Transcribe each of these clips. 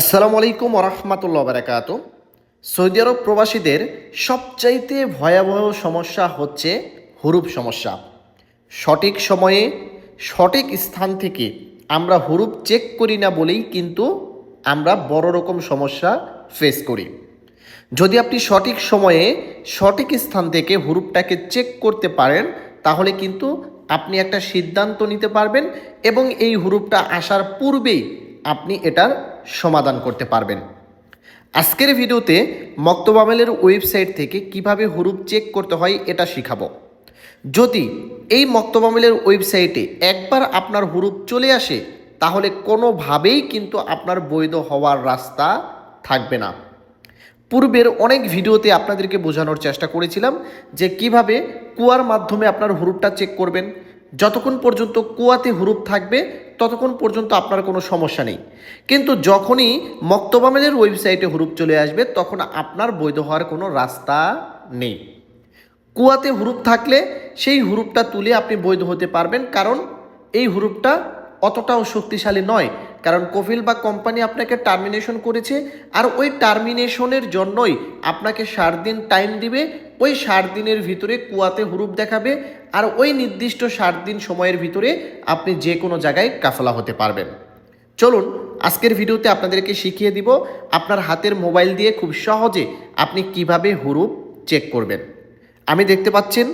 আসসালামু আলাইকুম ওরহমতুল্লাহ বারাকাত সৌদি আরব প্রবাসীদের সবচাইতে ভয়াবহ সমস্যা হচ্ছে হুরুপ সমস্যা। সঠিক সময়ে সঠিক স্থান থেকে আমরা হুরুপ চেক করি না বলেই কিন্তু আমরা বড় রকম সমস্যা ফেস করি। যদি আপনি সঠিক সময়ে সঠিক স্থান থেকে হুরুপটাকে চেক করতে পারেন, তাহলে কিন্তু আপনি একটা সিদ্ধান্ত নিতে পারবেন এবং এই হুরুপটা আসার পূর্বেই আপনি এটার সমাধান করতে পারবেন। আজকের ভিডিওতে মক্তবামেলের ওয়েবসাইট থেকে কীভাবে হুরুপ চেক করতে হয় এটা শিখাবো। যদি এই মক্তবামেলের ওয়েবসাইটে একবার আপনার হুরুপ চলে আসে, তাহলে কোনোভাবেই কিন্তু আপনার বৈধ হওয়ার রাস্তা থাকবে না। পূর্বের অনেক ভিডিওতে আপনাদেরকে বোঝানোর চেষ্টা করেছিলাম যে কীভাবে কুয়ার মাধ্যমে আপনার হুরুপটা চেক করবেন। যতক্ষণ পর্যন্ত কুয়াতে হুরুপ থাকবে, ততক্ষণ পর্যন্ত আপনার কোনো সমস্যা নেই। কিন্তু যখনই মক্তবামেলের ওয়েবসাইটে হুরুপ চলে আসবে, তখন আপনার বৈধ হওয়ার কোনো রাস্তা নেই। কুয়াতে হুরুপ থাকলে সেই হুরুপটা তুলে আপনি বৈধ হতে পারবেন, কারণ এই হুরুপটা অতটাও শক্তিশালী নয়। কারণ কফিল বা কোম্পানি আপনাকে টার্মিনেশন করেছে, আর ওই টার্মিনেশনের জন্যই আপনাকে সাত দিন টাইম দিবে ওই ষাট দিনের ভিতরে কুয়াতে হুরুপ দেখাবে আর ওই নির্দিষ্ট ষাট দিন সময়ের ভিতরে আপনি যে কোনো জায়গায় কাফলা হতে পারবেন। চলুন, আজকের ভিডিওতে আপনাদেরকে শিখিয়ে দিব আপনার হাতের মোবাইল দিয়ে খুব সহজে আপনি কীভাবে হুরুপ চেক করবেন। আমি দেখতে পাচ্ছেন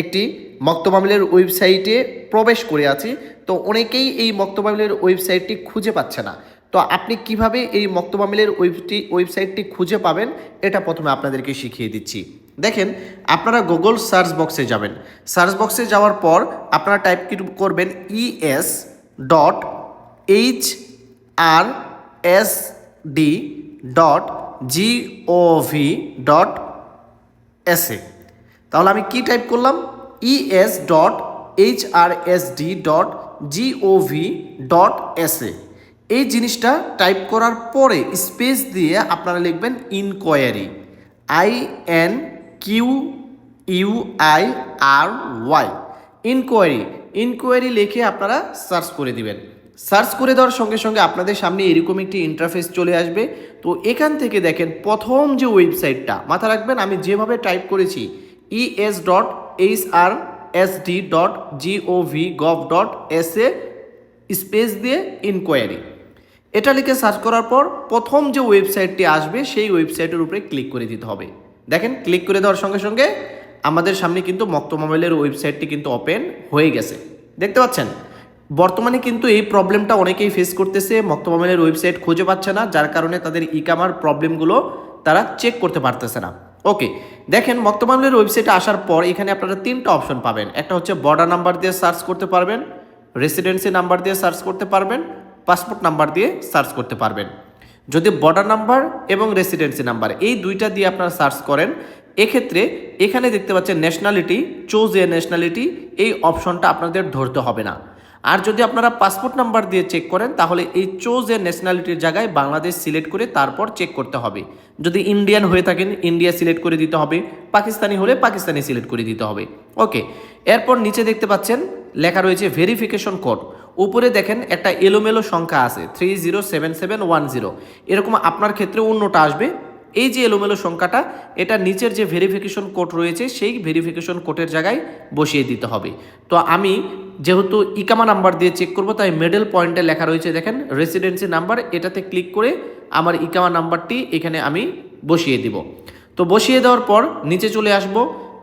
একটি মক্তবামিলের ওয়েবসাইটে প্রবেশ করে আছি, তো অনেকেই এই মক্তবামিলের ওয়েবসাইটটি খুঁজে পাচ্ছে না। তো আপনি কীভাবে এই মক্তবামিলের ওয়েবটি ওয়েবসাইটটি খুঁজে পাবেন, এটা প্রথমে আপনাদেরকে শিখিয়ে দিচ্ছি। দেখেন, আপনারা গুগল সার্চ বক্সে যাবেন। সার্চ বক্সে যাওয়ার পর আপনারা টাইপ করবেন? E S dot H R S D dot G O V dot S A তাহলে আমি কি টাইপ করলাম? E S dot H R S D dot G O V dot S A এই জিনিসটা টাইপ করার পরে space দিয়ে আপনারা লিখবেন inquiry I N Q U I R Y inquiry inquiry লিখে আপনারা সার্চ করে দিবেন। সার্চ করে দেওয়ার সঙ্গে সঙ্গে আপনাদের সামনে এরকম একটি ইন্টারফেস চলে আসবে। তো এখান থেকে দেখেন প্রথম যে ওয়েবসাইটটা মাথা রাখবেন আমি যেভাবে টাইপ করেছি E S dot H R S D dot G O V gov dot S A space দিয়ে ইনকোয়ারি এটা লিখে সার্চ করার পর প্রথম যে ওয়েবসাইটটি আসবে, সেই ওয়েবসাইটের উপরে ক্লিক করে দিতে হবে। দেখেন ক্লিক করে দেওয়ার সঙ্গে সঙ্গে আমাদের সামনে কিন্তু মক্ত মোবাইলের ওয়েবসাইটটি কিন্তু ওপেন হয়ে গেছে। দেখতে পাচ্ছেন? বর্তমানে কিন্তু এই প্রবলেমটা অনেকেই ফেস করতেছে, মক্ত মোবাইলের ওয়েবসাইট খুঁজে পাচ্ছে না, যার কারণে তাদের ইকামার প্রবলেমগুলো তারা চেক করতে পারতেছে না। ওকে দেখেন মক্তমালের ওয়েবসাইটে আসার পর এখানে আপনারা তিনটা অপশন পাবেন। একটা হচ্ছে বর্ডার নাম্বার দিয়ে সার্চ করতে পারবেন রেসিডেন্সি নাম্বার দিয়ে সার্চ করতে পারবেন পাসপোর্ট নাম্বার দিয়ে সার্চ করতে পারবেন। যদি বর্ডার নাম্বার এবং রেসিডেন্সি নাম্বার এই দুইটা দিয়ে আপনারা সার্চ করেন, এক্ষেত্রে এখানে দেখতে পাচ্ছেন ন্যাশনালিটি চোজ এ ন্যাশনালিটি এই অপশনটা আপনাদের ধরতে হবে না। আর যদি আপনারা পাসপোর্ট নাম্বার দিয়ে চেক করেন, তাহলে এই চোজ এ ন্যাশনালিটির জায়গায় বাংলাদেশ সিলেক্ট করে তারপর চেক করতে হবে। যদি ইন্ডিয়ান হয়ে থাকেন ইন্ডিয়া সিলেক্ট করে দিতে হবে। পাকিস্তানি হলে পাকিস্তানি সিলেক্ট করে দিতে হবে। ওকে এরপর নিচে দেখতে পাচ্ছেন, লেখা রয়েছে ভেরিফিকেশন কোড উপরে দেখেন একটা এলোমেলো সংখ্যা আছে three zero seven seven one zero এরকম আপনার ক্ষেত্রে অন্যটা আসবে। এই যে এলোমেলো সংখ্যাটা, এটা নিচের যে ভেরিফিকেশন কোড রয়েছে, সেই ভেরিফিকেশন কোডের জায়গায় বসিয়ে দিতে হবে। তো আমি যেহেতু ইকামা নাম্বার দিয়ে চেক করব, তাই মিডল পয়েন্টে লেখা রয়েছে, দেখেন রেসিডেন্সি নাম্বার এটাতে ক্লিক করে আমার ইকামা নাম্বারটি এখানে আমি বসিয়ে দিব। তো বসিয়ে দেওয়ার পর নিচে চলে আসব,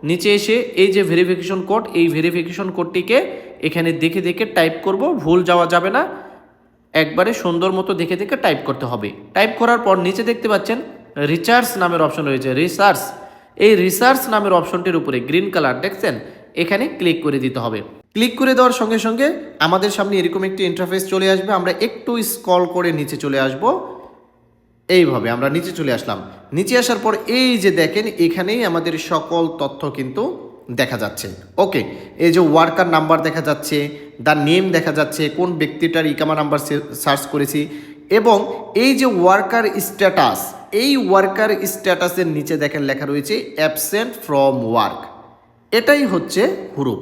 নিচে এসে এই যে ভেরিফিকেশন কোড এই ভেরিফিকেশন কোডটিকে এখানে দেখে দেখে টাইপ করব, ভুল যাওয়া যাবে না। একবারে সুন্দর মতো দেখে দেখে টাইপ করতে হবে। টাইপ করার পর নিচে দেখতে পাচ্ছেন রিচার্জ নামের অপশন রয়েছে রিসার্চ এই রিসার্চ নামের অপশনটির উপরে গ্রিন কালার দেখছেন, এখানে ক্লিক করে দিতে হবে। ক্লিক করে দেওয়ার সঙ্গে সঙ্গে আমাদের সামনে এরকম একটি ইন্টারফেস চলে আসবে, আমরা একটু স্কল করে নিচে চলে আসব। এইভাবে আমরা নিচে চলে আসলাম। নিচে আসার পর এই যে দেখেন, এখানেই আমাদের সকল তথ্য কিন্তু দেখা যাচ্ছে। ওকে এই যে ওয়ার্কার নাম্বার দেখা যাচ্ছে দ্য নেম দেখা যাচ্ছে, কোন ব্যক্তিটার ইকামা নাম্বার সার্চ করেছি, এবং এই যে ওয়ার্কার স্ট্যাটাস এই ওয়ার্কার স্ট্যাটাসের নিচে দেখেন লেখা রয়েছে অ্যাবসেন্ট ফ্রম ওয়ার্ক এটাই হচ্ছে হুরুপ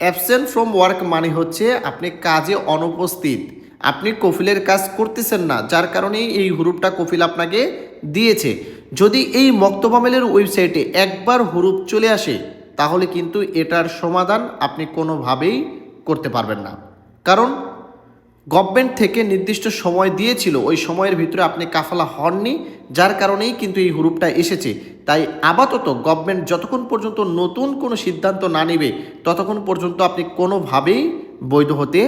অ্যাবসেন্ট ফ্রম ওয়ার্ক মানে হচ্ছে আপনি কাজে অনুপস্থিত। আপনি কফিলের কাজ করতেছেন না, যার কারণেই এই হুরুপটা কফিল আপনাকে দিয়েছে। যদি এই মক্তবামেলের ওয়েবসাইটে একবার হুরুপ চলে আসে, তাহলে কিন্তু এটার সমাধান আপনি কোনোভাবেই করতে পারবেন না। কারণ গভর্নমেন্ট থেকে নির্দিষ্ট সময় দিয়েছিল। ওই সময়ের ভিতরে আপনি কাফালা হননি, যার কারণেই কিন্তু এই হুরুপটা এসেছে। তাই আপাতত গভর্নমেন্ট যতক্ষণ পর্যন্ত নতুন কোনো সিদ্ধান্ত না নেবে, ততক্ষণ পর্যন্ত আপনি কোনোভাবেই বৈধ হতে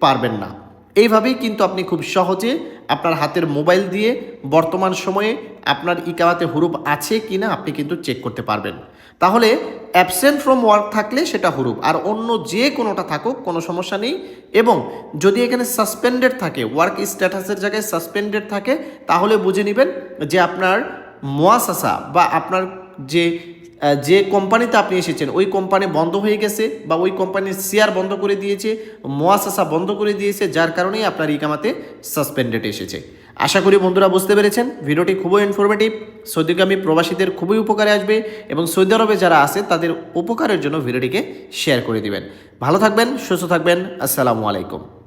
পারবেন না। এইভাবেই কিন্তু আপনি খুব সহজে আপনার হাতের মোবাইল দিয়ে বর্তমান সময়ে আপনার ইকামাতে হুরুপ আছে কি না আপনি কিন্তু চেক করতে পারবেন। তাহলে অ্যাবসেন্ট ফ্রম ওয়ার্ক থাকলে সেটা হুরুপ আর অন্য যে কোনোটা থাকুক, কোনো সমস্যা নেই। এবং যদি এখানে সাসপেন্ডেড থাকে ওয়ার্ক স্ট্যাটাসের জায়গায় সাসপেন্ডেড থাকে, তাহলে বুঝে নেবেন যে আপনার মোয়াসাসা বা আপনার যে যে কোম্পানিতে আপনি এসেছেন, ওই কোম্পানি বন্ধ হয়ে গেছে বা ওই কোম্পানির শেয়ার বন্ধ করে দিয়েছে, মোয়াসাসা বন্ধ করে দিয়েছে, যার কারণেই আপনার ইকামাতে সাসপেন্ডেড এসেছে। আশা করি বন্ধুরা বুঝতে পেরেছেন। ভিডিওটি খুবই ইনফরমেটিভ সৌদিগামী প্রবাসীদের খুবই উপকারে আসবে এবং সৌদি আরবে যারা আছে, তাদের উপকারের জন্য ভিডিওটিকে শেয়ার করে দিবেন। ভালো থাকবেন, সুস্থ থাকবেন। আসসালামু আলাইকুম।